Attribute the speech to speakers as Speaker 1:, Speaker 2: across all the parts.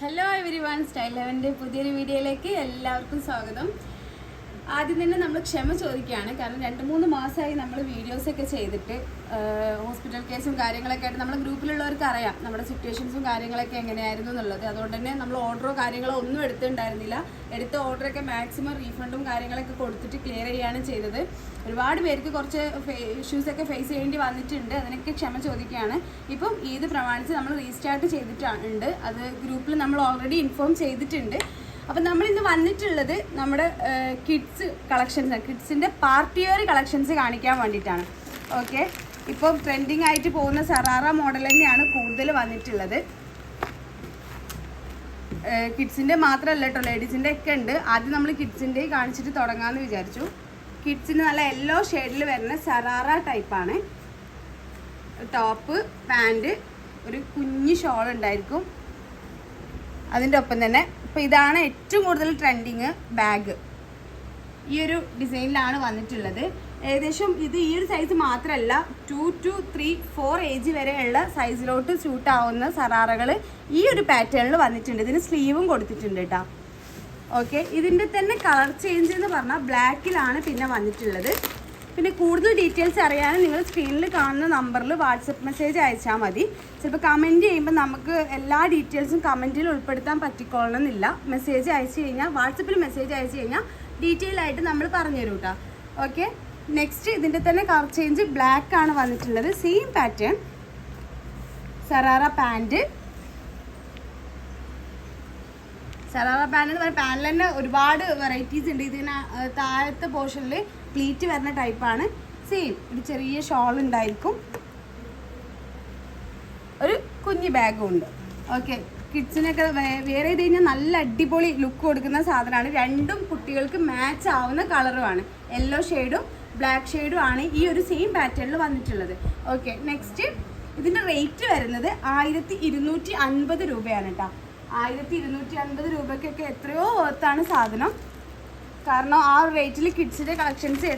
Speaker 1: Hello everyone style ലെവന്റെ പുതിയൊരു വീഡിയോയിലേക്ക് എല്ലാവർക്കും സ്വാഗതം. ആദ്യം തന്നെ നമ്മൾ ക്ഷമ ചോദിക്കുകയാണ്. കാരണം രണ്ട് മൂന്ന് മാസമായി നമ്മൾ വീഡിയോസൊക്കെ ചെയ്തിട്ട് ഹോസ്പിറ്റൽ കേസും കാര്യങ്ങളൊക്കെ ആയിട്ട് നമ്മുടെ ഗ്രൂപ്പിലുള്ളവർക്ക് അറിയാം നമ്മുടെ സിറ്റുവേഷൻസും കാര്യങ്ങളൊക്കെ എങ്ങനെയായിരുന്നു എന്നുള്ളത്. അതുകൊണ്ട് തന്നെ നമ്മൾ ഓർഡറോ കാര്യങ്ങളോ ഒന്നും എടുത്തിട്ടുണ്ടായിരുന്നില്ല. എടുത്ത ഓർഡറൊക്കെ മാക്സിമം റീഫണ്ടും കാര്യങ്ങളൊക്കെ കൊടുത്തിട്ട് ക്ലിയർ ചെയ്യുകയാണ് ചെയ്തത്. ഒരുപാട് പേർക്ക് കുറച്ച് ഇഷ്യൂസൊക്കെ ഫേസ് ചെയ്യേണ്ടി വന്നിട്ടുണ്ട്. അതിനൊക്കെ ക്ഷമ ചോദിക്കുകയാണ്. ഇപ്പം ഈദ് പ്രമാണിച്ച് നമ്മൾ റീസ്റ്റാർട്ട് ചെയ്തിട്ടുണ്ട് അത് ഗ്രൂപ്പിൽ നമ്മൾ ഓൾറെഡി ഇൻഫോം ചെയ്തിട്ടുണ്ട്. അപ്പം നമ്മൾ ഇന്ന് വന്നിട്ടുള്ളത് നമ്മുടെ കിഡ്സ് കളക്ഷൻസ് കിഡ്സിന്റെ പാർട്ടി വെയർ കളക്ഷൻസ് കാണിക്കാൻ വേണ്ടിയിട്ടാണ്. ഓക്കെ ഇപ്പം ട്രെൻഡിങ് ആയിട്ട് പോകുന്ന സറാറ മോഡൽ തന്നെയാണ് കൂടുതൽ വന്നിട്ടുള്ളത്. കിഡ്സിന്റെ മാത്രമല്ല കേട്ടോ ലേഡീസിന്റെ ഒക്കെ ഉണ്ട്. ആദ്യം നമ്മൾ കിഡ്സിന്റെ കാണിച്ചിട്ട് തുടങ്ങാമെന്ന് വിചാരിച്ചു. കിഡ്സിന് നല്ല യെല്ലോ ഷെയ്ഡിൽ വരുന്ന സറാറ ടൈപ്പാണ് ടോപ്പ് പാന്റ് ഒരു കുഞ്ഞ് ഷോൾ ഉണ്ടായിരിക്കും. അതിന്റെ ഒപ്പം തന്നെ ഇപ്പോൾ ഇതാണ് ഏറ്റവും കൂടുതൽ ട്രെൻഡിങ് ബാഗ് ഈ ഒരു ഡിസൈനിലാണ് വന്നിട്ടുള്ളത്. ഏകദേശം ഇത് ഈ ഒരു സൈസ് മാത്രമല്ല two two three four age വരെയുള്ള സൈസിലോട്ട് സ്യൂട്ട് ആവുന്ന സറാറകൾ ഈ ഒരു പാറ്റേണിൽ വന്നിട്ടുണ്ട്. ഇതിന് സ്ലീവും കൊടുത്തിട്ടുണ്ട് കേട്ടോ ഓക്കെ ഇതിന്റെ തന്നെ കളർ ചേഞ്ച് എന്ന് പറഞ്ഞാൽ ബ്ലാക്കിലാണ് പിന്നെ വന്നിട്ടുള്ളത്. പിന്നെ കൂടുതൽ ഡീറ്റെയിൽസ് അറിയാൻ നിങ്ങൾ സ്ക്രീനിൽ കാണുന്ന നമ്പറിൽ വാട്സപ്പ് മെസ്സേജ് അയച്ചാൽ മതി. ചിലപ്പോൾ കമന്റ് ചെയ്യുമ്പോൾ നമുക്ക് എല്ലാ ഡീറ്റെയിൽസും കമന്റിൽ ഉൾപ്പെടുത്താൻ പറ്റിക്കൊള്ളണമെന്നില്ല മെസ്സേജ് അയച്ചു കഴിഞ്ഞാൽ വാട്സപ്പിൽ മെസ്സേജ് അയച്ചു കഴിഞ്ഞാൽ ഡീറ്റെയിൽ ആയിട്ട് നമ്മൾ പറഞ്ഞു തരും കേട്ടോ ഓക്കെ നെക്സ്റ്റ് ഇതിന്റെ തന്നെ കളർ ചേഞ്ച് ബ്ലാക്ക് ആണ് വന്നിട്ടുള്ളത്. Same pattern sharara pant sharara pant എന്ന് പറഞ്ഞാൽ പാനിൽ തന്നെ ഒരുപാട് വെറൈറ്റീസ് ഉണ്ട്. ഇതിന് താഴത്തെ പോർഷനിൽ പ്ലീറ്റ് വരുന്ന ടൈപ്പാണ്. സെയിം ഒരു ചെറിയ ഷോൾ ഉണ്ടായിരിക്കും. ഒരു കുഞ്ഞ് ബാഗും ഉണ്ട്. ഓക്കെ കിഡ്സിനൊക്കെ വേറെ ചെയ്ത് കഴിഞ്ഞാൽ നല്ല അടിപൊളി ലുക്ക് കൊടുക്കുന്ന സാധനമാണ്. രണ്ടും കുട്ടികൾക്ക് മാച്ച് ആവുന്ന കളറുമാണ് യെല്ലോ ഷെയ്ഡും ബ്ലാക്ക് ഷെയ്ഡും ആണ് ഈ ഒരു സെയിം പാറ്റേണിൽ വന്നിട്ടുള്ളത്. ഓക്കെ നെക്സ്റ്റ് ഇതിന്റെ റേറ്റ് വരുന്നത് ആയിരത്തി ഇരുന്നൂറ്റി അൻപത് രൂപയാണ് കേട്ടോ ആയിരത്തി ഇരുന്നൂറ്റി അൻപത് രൂപയ്ക്കൊക്കെ എത്രയോ ഓർത്താണ് സാധനം. കാരണം ആ ഒരു റേറ്റിൽ കിഡ്സിന്റെ കളക്ഷൻസ്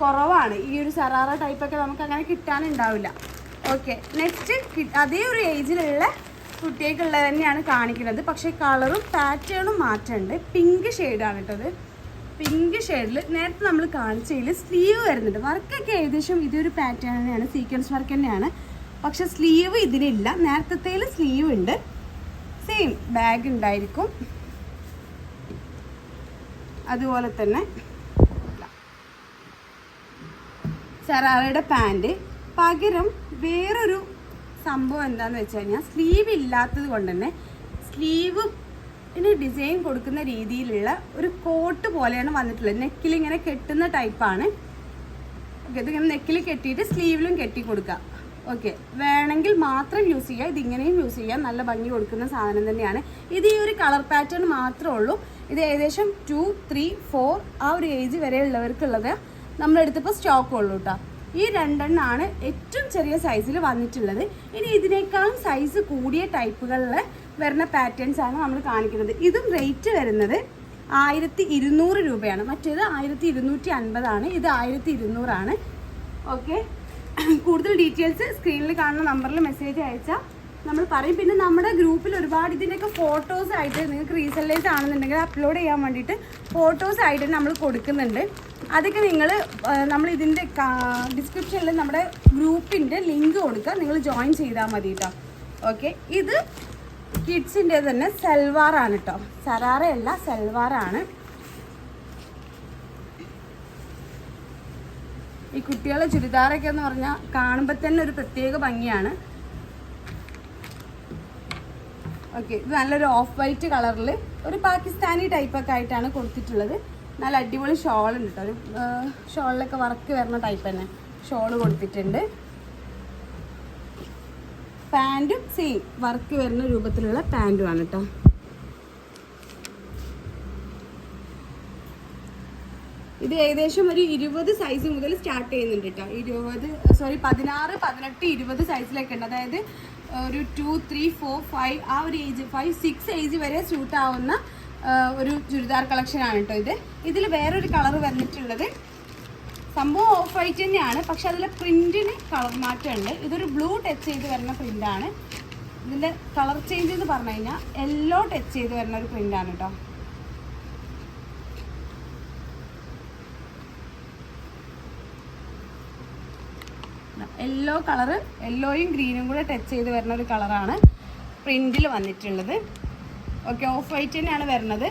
Speaker 1: കുറവാണ്. ഈ ഒരു സറാറ ടൈപ്പൊക്കെ നമുക്ക് അങ്ങനെ കിട്ടാനുണ്ടാവില്ല. ഓക്കെ നെക്സ്റ്റ് അതേ ഒരു ഏജിലുള്ള കുട്ടികൾക്കുള്ളത് തന്നെയാണ് കാണിക്കുന്നത്. പക്ഷേ കളറും പാറ്റേണും മാറ്റമുണ്ട്. പിങ്ക് ഷെയ്ഡാണ് കേട്ടത് പിങ്ക് ഷെയ്ഡിൽ നേരത്തെ നമ്മൾ കാണിച്ചതിൽ സ്ലീവ് വരുന്നുണ്ട്. വർക്കൊക്കെ ഏകദേശം ഇതൊരു പാറ്റേൺ തന്നെയാണ് സീക്വൻസ് വർക്ക് തന്നെയാണ്. പക്ഷേ സ്ലീവ് ഇതിനില്ല നേരത്തെ സ്ലീവ് ഉണ്ട്. സെയിം ബാഗ് ഉണ്ടായിരിക്കും. അതുപോലെ തന്നെ സറാറയുടെ പാന്റ്. പകരം വേറൊരു സംഭവം എന്താണെന്ന് വെച്ച് കഴിഞ്ഞാൽ സ്ലീവ് ഇല്ലാത്തത് കൊണ്ട് തന്നെ സ്ലീവ് ഇതിന് ഡിസൈൻ കൊടുക്കുന്ന രീതിയിലുള്ള ഒരു കോട്ട് പോലെയാണ് വന്നിട്ടുള്ളത്. നെക്കിൽ ഇങ്ങനെ കെട്ടുന്ന ടൈപ്പാണ് ഇതിങ്ങനെ നെക്കിൽ കെട്ടിയിട്ട് സ്ലീവിലും കെട്ടി കൊടുക്കുക. ഓക്കെ വേണമെങ്കിൽ മാത്രം യൂസ് ചെയ്യുക. ഇതിങ്ങനെയും യൂസ് ചെയ്യാം നല്ല ഭംഗി കൊടുക്കുന്ന സാധനം തന്നെയാണ്. ഇത് ഈ ഒരു കളർ പാറ്റേൺ മാത്രമേ ഉള്ളൂ. ഇത് ഏകദേശം ടു ത്രീ ഫോർ ആ ഒരു ഏജ് വരെ ഉള്ളവർക്കുള്ളത് നമ്മളെടുത്തപ്പോൾ സ്റ്റോക്ക് ഉള്ളൂ കേട്ടോ ഈ രണ്ടെണ്ണമാണ് ഏറ്റവും ചെറിയ സൈസിൽ വന്നിട്ടുള്ളത്. ഇനി ഇതിനേക്കാളും സൈസ് കൂടിയ ടൈപ്പുകളിൽ വരുന്ന പാറ്റേൺസ് ആണ് നമ്മൾ കാണിക്കുന്നത്. ഇതും റേറ്റ് വരുന്നത് ആയിരത്തി ഇരുന്നൂറ് രൂപയാണ്. മറ്റേത് ആയിരത്തി ഇരുന്നൂറ്റി അൻപതാണ് ഇത് ആയിരത്തി ഇരുന്നൂറാണ് ഓക്കെ കൂടുതൽ ഡീറ്റെയിൽസ് സ്ക്രീനിൽ കാണുന്ന നമ്പറിൽ മെസ്സേജ് അയച്ചാൽ നമ്മൾ പറയും. പിന്നെ നമ്മുടെ ഗ്രൂപ്പിൽ ഒരുപാട് ഇതിന്റെയൊക്കെ ഫോട്ടോസ് ആയിട്ട് നിങ്ങൾക്ക് റീസെന്റ് ആണെന്നുണ്ടെങ്കിൽ അപ്ലോഡ് ചെയ്യാൻ വേണ്ടിയിട്ട് ഫോട്ടോസ് ആയിട്ട് നമ്മൾ കൊടുക്കുന്നുണ്ട്. അതൊക്കെ നിങ്ങൾ നമ്മൾ ഇതിന്റെ ഡിസ്ക്രിപ്ഷനിൽ നമ്മുടെ ഗ്രൂപ്പിന്റെ ലിങ്ക് കൊടുക്കുക. നിങ്ങൾ ജോയിൻ ചെയ്താൽ മതി കേട്ടോ ഓക്കെ ഇത് കിഡ്സിന്റെ തന്നെ സെൽവാറാണ് കേട്ടോ സരാറയല്ല സൽവാറാണ്. ഈ കുട്ടികളെ ചുരിദാറൊക്കെ എന്ന് പറഞ്ഞാൽ കാണുമ്പോൾ തന്നെ ഒരു പ്രത്യേക ഭംഗിയാണ്. ഓക്കെ ഇത് നല്ലൊരു ഓഫ് വൈറ്റ് കളറിൽ ഒരു പാകിസ്ഥാനി ടൈപ്പൊക്കെ ആയിട്ടാണ് കൊടുത്തിട്ടുള്ളത്. നല്ല അടിപൊളി ഷോൾ ഉണ്ട് കേട്ടോ ഒരു ഷോളിലൊക്കെ വർക്ക് വരുന്ന ടൈപ്പ് തന്നെ ഷോൾ കൊടുത്തിട്ടുണ്ട്. പാന്റും സെയിം വർക്ക് വരുന്ന രൂപത്തിലുള്ള പാന്റുമാണ് കേട്ടോ ഇത് ഏകദേശം ഒരു ഇരുപത് സൈസ് മുതൽ സ്റ്റാർട്ട് ചെയ്യുന്നുണ്ട് കേട്ടോ ഇരുപത് സോറി പതിനാറ് പതിനെട്ട് ഇരുപത് സൈസിലൊക്കെ ഉണ്ട്. അതായത് ഒരു ടു ത്രീ ഫോർ ഫൈവ് ആ ഒരു ഏജ് ഫൈവ് സിക്സ് ഏജ് വരെ സ്യൂട്ട് ആവുന്ന ഒരു ചുരിദാർ കളക്ഷനാണ് കേട്ടോ ഇത്. ഇതിൽ വേറൊരു കളർ വന്നിട്ടുള്ളത് സംഭവം ഓഫ് വൈറ്റ് തന്നെയാണ്. പക്ഷെ അതിലെ പ്രിന്റിന് കളർ മാറ്റമുണ്ട്. ഇതൊരു ബ്ലൂ ടച്ച് ചെയ്ത് വരുന്ന പ്രിന്റാണ് ഇതിന്റെ കളർ ചേഞ്ച് എന്ന് പറഞ്ഞു കഴിഞ്ഞാൽ യെല്ലോ ടച്ച് ചെയ്ത് വരുന്ന ഒരു പ്രിന്റാണ് കേട്ടോ യെല്ലോ കളറ് യെല്ലോയും ഗ്രീനും കൂടെ ടച്ച് ചെയ്ത് വരുന്ന ഒരു കളറാണ് പ്രിന്റിൽ വന്നിട്ടുള്ളത്. ഓക്കെ ഓഫ് വൈറ്റ് തന്നെയാണ് വരുന്നത്.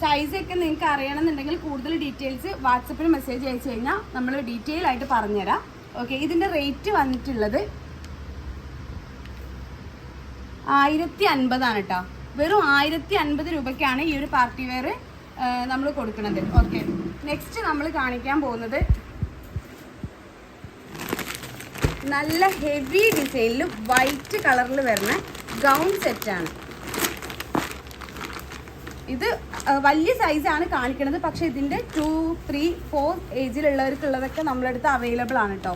Speaker 1: സൈസൊക്കെ നിങ്ങൾക്ക് അറിയണമെന്നുണ്ടെങ്കിൽ കൂടുതൽ ഡീറ്റെയിൽസ് വാട്സപ്പിൽ മെസ്സേജ് അയച്ചു കഴിഞ്ഞാൽ നമ്മൾ ഡീറ്റെയിൽ ആയിട്ട് പറഞ്ഞുതരാം. ഓക്കെ ഇതിന്റെ റേറ്റ് വന്നിട്ടുള്ളത് ആയിരത്തി അൻപതാണ് കേട്ടോ വെറും ആയിരത്തി അൻപത് രൂപയ്ക്കാണ് ഈ ഒരു പാർട്ടി വെയർ നമ്മൾ കൊടുക്കുന്നത്. ഓക്കെ നെക്സ്റ്റ് നമ്മൾ കാണിക്കാൻ പോകുന്നത് നല്ല ഹെവി ഡിസൈനിൽ വൈറ്റ് കളറിൽ വരുന്ന ഗൗൺ സെറ്റാണ് ഇത് വലിയ സൈസാണ് കാണിക്കുന്നത്. പക്ഷെ ഇതിന്റെ ടു ത്രീ ഫോർ ഏജിലുള്ളവർക്കുള്ളതൊക്കെ നമ്മളടുത്ത് അവൈലബിൾ ആണ് കേട്ടോ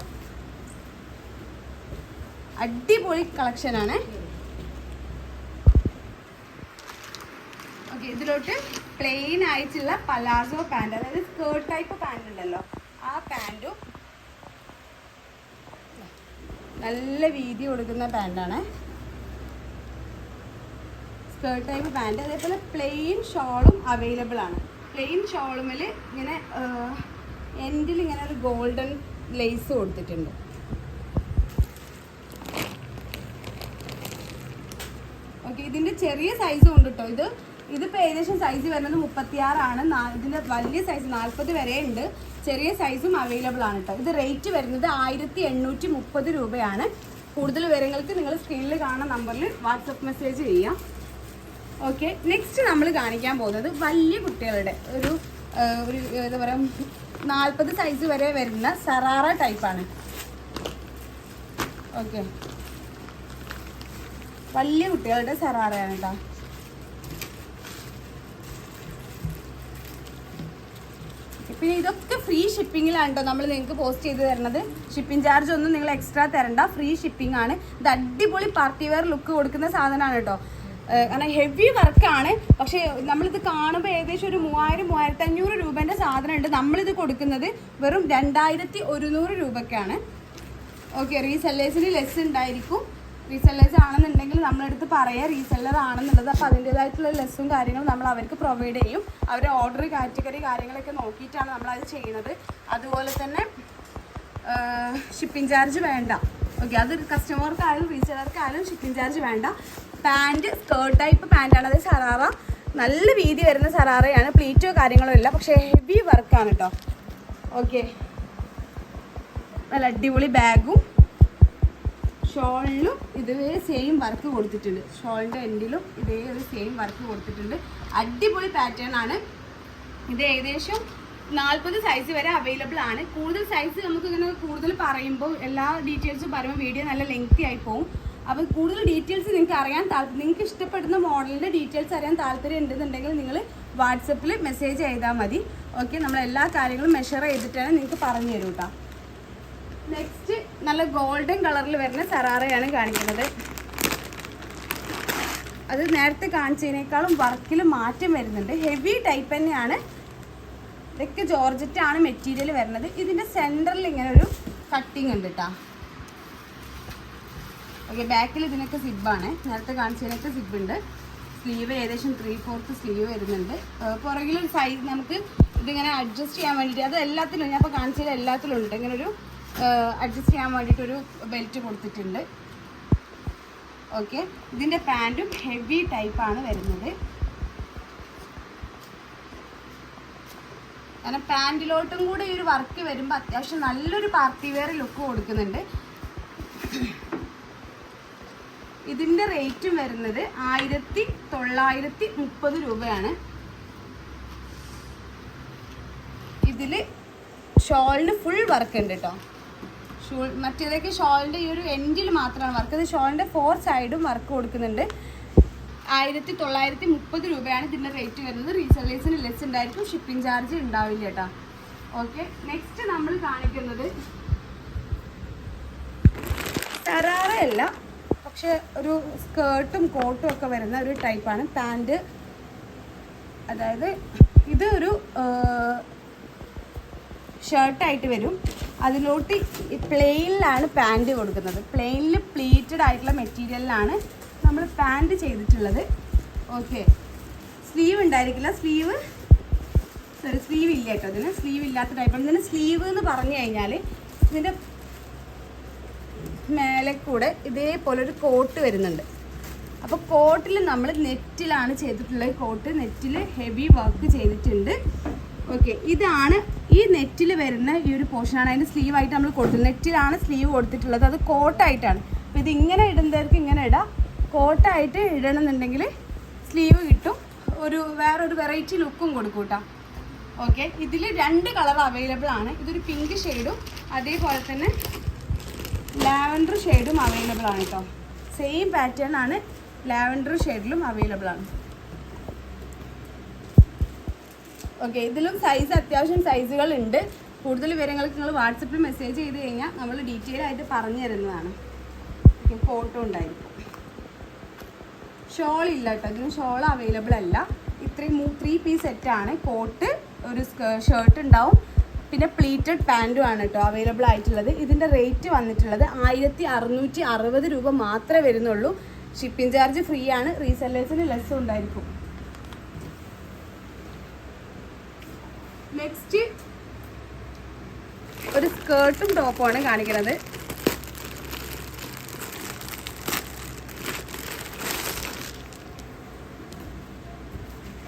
Speaker 1: അടിപൊളി കളക്ഷനാണ് ഓക്കെ ഇതിലോട്ട് പ്ലെയിൻ ആയിട്ടുള്ള പലാസോ പാന്റ് അതായത് സ്കേർട്ട് ടൈപ്പ് പാന്റ് ഉണ്ടല്ലോ. ആ പാന്റും നല്ല വീതി കൊടുക്കുന്ന പാന്റാണ് സ്കേർട്ട് ടൈപ്പ് പാന്റ് അതേപോലെ പ്ലെയിൻ ഷോളും അവൈലബിൾ ആണ്. പ്ലെയിൻ ഷോളുമിൽ ഇങ്ങനെ എൻഡിൽ ഇങ്ങനെ ഒരു ഗോൾഡൻ ലേസ് കൊടുത്തിട്ടുണ്ട്. ഓക്കെ ഇതിന്റെ ചെറിയ സൈസും ഉണ്ട് കേട്ടോ ഇത്. ഇതിപ്പോൾ ഏകദേശം സൈസ് വരുന്നത് മുപ്പത്തിയാറാണ്. ഇതിന്റെ വലിയ സൈസ് നാൽപ്പത് വരെ ഉണ്ട്. ചെറിയ സൈസും അവൈലബിൾ ആണ് കേട്ടോ ഇത് റേറ്റ് വരുന്നത് ആയിരത്തി എണ്ണൂറ്റി മുപ്പത് രൂപയാണ്. കൂടുതൽ വിവരങ്ങൾക്ക് നിങ്ങൾ സ്ക്രീനിൽ കാണുന്ന നമ്പറിൽ വാട്സപ്പ് മെസ്സേജ് ചെയ്യാം. ഓക്കെ നെക്സ്റ്റ് നമ്മൾ കാണിക്കാൻ പോകുന്നത് വലിയ കുട്ടികളുടെ ഒരു ഒരു എന്താ പറയുക നാൽപ്പത് സൈസ് വരെ വരുന്ന സറാറ ടൈപ്പാണ് ഓക്കെ വലിയ കുട്ടികളുടെ സറാറയാണ് കേട്ടോ പിന്നെ ഇതൊക്കെ ഫ്രീ ഷിപ്പിങ്ങിലാണ് നമ്മൾ നിങ്ങൾക്ക് പോസ്റ്റ് ചെയ്ത് തരുന്നത് ഷിപ്പിംഗ് ചാർജ് ഒന്നും നിങ്ങൾ എക്സ്ട്രാ തരണ്ട. ഫ്രീ ഷിപ്പിംഗ് ആണ്. ഇത് അടിപൊളി പാർട്ടി വെയർ ലുക്ക് കൊടുക്കുന്ന സാധനമാണ് കേട്ടോ കാരണം ഹെവി വർക്കാണ് പക്ഷേ നമ്മളിത് കാണുമ്പോൾ ഏകദേശം ഒരു മൂവായിരം മൂവായിരത്തി അഞ്ഞൂറ് രൂപേന്റെ സാധനം ഉണ്ട് നമ്മളിത് കൊടുക്കുന്നത് വെറും രണ്ടായിരത്തി ഒരുന്നൂറ് രൂപയ്ക്കാണ് ഓക്കെ റീസെല്ലേഴ്സിന് ലെസ് ഉണ്ടായിരിക്കും. റീസെല്ലേഴ്സ് ആണെന്നുണ്ടെങ്കിൽ നമ്മളെടുത്ത് പറയാം റീസെല്ലർ ആണെന്നുള്ളത്. അപ്പോൾ അതിന്റേതായിട്ടുള്ള ലെസ്സും കാര്യങ്ങളും നമ്മൾ അവർക്ക് പ്രൊവൈഡ് ചെയ്യും. അവരുടെ ഓർഡർ കാറ്റഗറി കാര്യങ്ങളൊക്കെ നോക്കിയിട്ടാണ് നമ്മളത് ചെയ്യുന്നത്. അതുപോലെ തന്നെ ഷിപ്പിംഗ് ചാർജ് വേണ്ട. ഓക്കെ അത് കസ്റ്റമർക്കായാലും റീസെല്ലർക്കായാലും ഷിപ്പിംഗ് ചാർജ് വേണ്ട. പാന്റ് സ്കേർട്ട് ടൈപ്പ് പാന്റാണ് അത് സറാറ നല്ല വീതി വരുന്ന സറാറയാണ് പ്ലീറ്റോ കാര്യങ്ങളോ ഇല്ല. പക്ഷേ ഹെവി വർക്കാണ് കേട്ടോ ഓക്കെ നല്ല അടിപൊളി ബാഗും ഷോളിലും ഇതേ സെയിം വർക്ക് കൊടുത്തിട്ടുണ്ട്. ഷോളിന്റെ എൻഡിലും ഇതേ ഒരു സെയിം വർക്ക് കൊടുത്തിട്ടുണ്ട്. അടിപൊളി പാറ്റേൺ ആണ്. ഇത് ഏകദേശം നാൽപ്പത് സൈസ് വരെ അവൈലബിൾ ആണ്. കൂടുതൽ സൈസ് നമുക്ക് ഇങ്ങനെ കൂടുതൽ പറയുമ്പോൾ എല്ലാ ഡീറ്റെയിൽസും പറയുമ്പോൾ വീഡിയോ നല്ല ലെങ്തി ആയി പോകും അപ്പോൾ കൂടുതൽ ഡീറ്റെയിൽസ് നിങ്ങൾക്ക് അറിയാൻ നിങ്ങൾക്ക് ഇഷ്ടപ്പെടുന്ന മോഡലിന്റെ ഡീറ്റെയിൽസ് അറിയാൻ താല്പര്യം ഉണ്ടെന്നുണ്ടെങ്കിൽ നിങ്ങൾ വാട്സപ്പിൽ മെസ്സേജ് ചെയ്താൽ മതി. ഓക്കെ നമ്മൾ എല്ലാ കാര്യങ്ങളും മെഷർ ചെയ്തിട്ടാണ് നിങ്ങൾക്ക് പറഞ്ഞു തരും കേട്ടോ നെക്സ്റ്റ് നല്ല ഗോൾഡൻ കളറിൽ വരുന്ന സറാറയാണ് കാണിക്കുന്നത്. അത് നേരത്തെ കാണിച്ചതിനേക്കാളും വർക്കിൽ മാറ്റം വരുന്നുണ്ട്. ഹെവി ടൈപ്പ് തന്നെയാണ്. ഇതൊക്കെ ജോർജറ്റ് ആണ് മെറ്റീരിയൽ വരുന്നത്. ഇതിന്റെ സെന്ററിൽ ഇങ്ങനെ ഒരു കട്ടിങ് ഉണ്ട് കേട്ടോ ഓക്കെ ബാക്കിൽ ഇതിനൊക്കെ സിബാണ് നേരത്തെ കാണിച്ചതിനൊക്കെ സിബ് ഉണ്ട്. സ്ലീവ് ഏകദേശം ത്രീ ഫോർത്ത് സ്ലീവ് വരുന്നുണ്ട് പുറകിലൊരു സൈസ് നമുക്ക് ഇതിങ്ങനെ അഡ്ജസ്റ്റ് ചെയ്യാൻ വേണ്ടിയിട്ട് അത് എല്ലാത്തിലും ഞാൻ ഇപ്പോൾ കാണിച്ചത് എല്ലാത്തിലും ഉണ്ട്. ഇങ്ങനെ ഒരു അഡ്ജസ്റ്റ് ചെയ്യാൻ വേണ്ടിയിട്ടൊരു ബെൽറ്റ് കൊടുത്തിട്ടുണ്ട്. ഓക്കെ ഇതിന്റെ പാന്റും ഹെവി ടൈപ്പാണ് വരുന്നത്. കാരണം പാന്റിലോട്ടും കൂടെ ഈ ഒരു വർക്ക് വരുമ്പോൾ അത്യാവശ്യം നല്ലൊരു പാർട്ടി വെയർ ലുക്ക് കൊടുക്കുന്നുണ്ട്. ഇതിന്റെ റേറ്റും വരുന്നത് ആയിരത്തി തൊള്ളായിരത്തി മുപ്പത് രൂപയാണ്. ഇതിൽ ഷോളിന് ഫുൾ വർക്ക് ഉണ്ട് കേട്ടോ ഷൂൾ മറ്റേതൊക്കെ ഷോളിന്റെ ഈ ഒരു എൻഡിൽ മാത്രമാണ് വർക്ക് ഇത് ഷോളിന്റെ ഫോർ സൈഡും വർക്ക് കൊടുക്കുന്നുണ്ട്. ആയിരത്തി തൊള്ളായിരത്തി മുപ്പത് രൂപയാണ് ഇതിന്റെ റേറ്റ് വരുന്നത്. റീസെല്ലേഴ്സിന് ലെസ് ഉണ്ടായിരിക്കും ഷിപ്പിംഗ് ചാർജ് ഉണ്ടാവില്ല കേട്ടോ. ഓക്കെ നെക്സ്റ്റ് നമ്മൾ കാണിക്കുന്നത് തറാറയല്ല പക്ഷെ ഒരു സ്കേർട്ടും കോട്ടും ഒക്കെ വരുന്ന ഒരു ടൈപ്പാണ് പാന്റ് അതായത് ഇത് ഒരു ഷർട്ടായിട്ട് വരും. അതിലോട്ട് ഈ പ്ലെയിനിലാണ് പാന്റ് കൊടുക്കുന്നത്. പ്ലെയിനിൽ പ്ലീറ്റഡ് ആയിട്ടുള്ള മെറ്റീരിയലിലാണ് നമ്മൾ പാന്റ് ചെയ്തിട്ടുള്ളത്. ഓക്കെ സ്ലീവ് ഉണ്ടായിരിക്കില്ല. സ്ലീവ് സോറി സ്ലീവ് ഇല്ല കേട്ടോ ഇതിന്. സ്ലീവ് ഇല്ലാത്ത ടൈപ്പാണ് ഇതിന് സ്ലീവ് എന്ന് പറഞ്ഞു കഴിഞ്ഞാൽ ഇതിന്റെ മേലെ കൂടെ ഇതേപോലെ ഒരു കോട്ട് വരുന്നുണ്ട്. അപ്പോൾ കോട്ടിൽ നമ്മൾ നെറ്റിലാണ് ചെയ്തിട്ടുള്ളത് കോട്ട് നെറ്റിൽ ഹെവി വർക്ക് ചെയ്തിട്ടുണ്ട്. ഓക്കെ ഇതാണ് ഈ നെറ്റിൽ വരുന്ന ഈ ഒരു പോർഷനാണ് അതിന്റെ സ്ലീവ് ആയിട്ട് നമ്മൾ കൊടുത്തത് നെറ്റിലാണ് സ്ലീവ് കൊടുത്തിട്ടുള്ളത്. അത് കോട്ടായിട്ടാണ്. അപ്പോൾ ഇത് ഇങ്ങനെ ഇടുന്നവർക്ക് ഇങ്ങനെ ഇടാം. കോട്ടായിട്ട് ഇടണമെന്നുണ്ടെങ്കിൽ സ്ലീവ് കിട്ടും. ഒരു വേറൊരു വെറൈറ്റി ലുക്കും കൊടുക്കും കേട്ടോ ഓക്കെ ഇതിൽ രണ്ട് കളർ അവൈലബിൾ ആണ്. ഇതൊരു പിങ്ക് ഷെയ്ഡും അതേപോലെ തന്നെ ലാവൻഡർ ഷെയ്ഡും അവൈലബിൾ ആണ് കേട്ടോ സെയിം പാറ്റേൺ ആണ് ലാവൻഡർ ഷെയ്ഡിലും അവൈലബിൾ ആണ്. ഓക്കെ ഇതിലും സൈസ് അത്യാവശ്യം സൈസുകൾ ഉണ്ട്. കൂടുതൽ വിവരങ്ങൾക്ക് നിങ്ങൾ വാട്സപ്പിൽ മെസ്സേജ് ചെയ്ത് കഴിഞ്ഞാൽ നമ്മൾ ഡീറ്റെയിൽ ആയിട്ട് പറഞ്ഞു തരുന്നതാണ്. ഫോട്ടോ ഉണ്ടായിരിക്കും. ഷോൾ ഇല്ല കേട്ടോ ഇതിന് ഷോൾ അവൈലബിൾ അല്ല. ഇത്രയും ത്രീ പീസ് സെറ്റാണ് കോട്ട് ഒരു ഷർട്ട് ഉണ്ടാവും. പിന്നെ പ്ലീറ്റഡ് പാന്റും ആണ് കേട്ടോ അവൈലബിൾ ആയിട്ടുള്ളത്. ഇതിന്റെ റേറ്റ് വന്നിട്ടുള്ളത് ആയിരത്തി അറുന്നൂറ്റി അറുപത് രൂപ മാത്രമേ വരുന്നുള്ളൂ. ഷിപ്പിംഗ് ചാർജ് ഫ്രീ ആണ്. റീസെല്ലേഴ്സിന് ലെസ് ഉണ്ടായിരിക്കും നെക്സ്റ്റ് ഒരു സ്കേർട്ടും ടോപ്പുമാണ് കാണിക്കുന്നത്.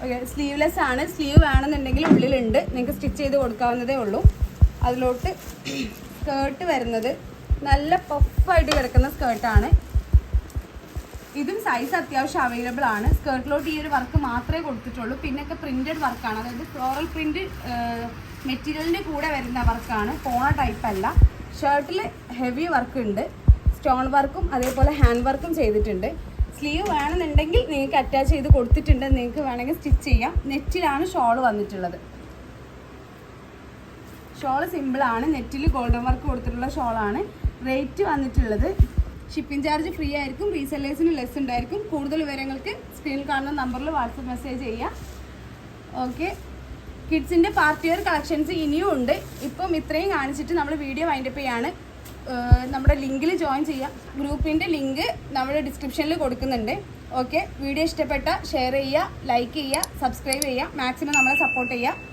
Speaker 1: ഓക്കെ സ്ലീവ്ലെസ് ആണ്. സ്ലീവ് വേണമെന്നുണ്ടെങ്കിൽ ഉള്ളിലുണ്ട്. നിങ്ങൾക്ക് സ്റ്റിച്ച് ചെയ്ത് കൊടുക്കാവുന്നതേ ഉള്ളൂ. അതിലോട്ട് സ്കേർട്ട് വരുന്നത് നല്ല പഫായിട്ട് കിടക്കുന്ന സ്കേർട്ടാണ് ഇതും സൈസ് അത്യാവശ്യം അവൈലബിൾ ആണ്. സ്കേർട്ടിലോട്ട് ഈ ഒരു വർക്ക് മാത്രമേ കൊടുത്തിട്ടുള്ളൂ. പിന്നൊക്കെ പ്രിന്റഡ് വർക്കാണ് അതായത് ഫ്ലോറൽ പ്രിന്റ് മെറ്റീരിയലിന്റെ കൂടെ വരുന്ന വർക്കാണ് പോണ ടൈപ്പ് അല്ല. ഷർട്ടിൽ ഹെവി വർക്ക് ഉണ്ട്. സ്റ്റോൺ വർക്കും അതേപോലെ ഹാൻഡ് വർക്കും ചെയ്തിട്ടുണ്ട്. സ്ലീവ് വേണമെന്നുണ്ടെങ്കിൽ നിങ്ങൾക്ക് അറ്റാച്ച് ചെയ്ത് കൊടുത്തിട്ടുണ്ട്. നിങ്ങൾക്ക് വേണമെങ്കിൽ സ്റ്റിച്ച് ചെയ്യാം. നെറ്റിലാണ് ഷോൾ വന്നിട്ടുള്ളത്. ഷോൾ സിമ്പിളാണ് നെറ്റിൽ ഗോൾഡൻ വർക്ക് കൊടുത്തിട്ടുള്ള ഷോളാണ് റേറ്റ് വന്നിട്ടുള്ളത് ഷിപ്പിംഗ് ചാർജ് ഫ്രീ ആയിരിക്കും. റീസെല്ലേഴ്സിന് ലെസ് ഉണ്ടായിരിക്കും. കൂടുതൽ വിവരങ്ങൾക്ക് സ്ക്രീനിൽ കാണുന്ന നമ്പറിൽ വാട്സപ്പ് മെസ്സേജ് ചെയ്യാം. ഓക്കെ. കിഡ്സിന്റെ പാർട്ടി വെയർ കളക്ഷൻസ് ഇനിയും ഉണ്ട്. ഇപ്പം ഇത്രയും കാണിച്ചിട്ട് നമ്മൾ വീഡിയോ വൈൻഡപ്പ് ചെയ്യാണ്. നമ്മുടെ ലിങ്കിൽ ജോയിൻ ചെയ്യാം. ഗ്രൂപ്പിന്റെ ലിങ്ക് നമ്മുടെ ഡിസ്ക്രിപ്ഷനിൽ കൊടുക്കുന്നുണ്ട്. ഓക്കെ. വീഡിയോ ഇഷ്ടപ്പെട്ട ഷെയർ ചെയ്യുക ലൈക്ക് ചെയ്യുക സബ്സ്ക്രൈബ് ചെയ്യുക. മാക്സിമം നമ്മളെ സപ്പോർട്ട് ചെയ്യുക.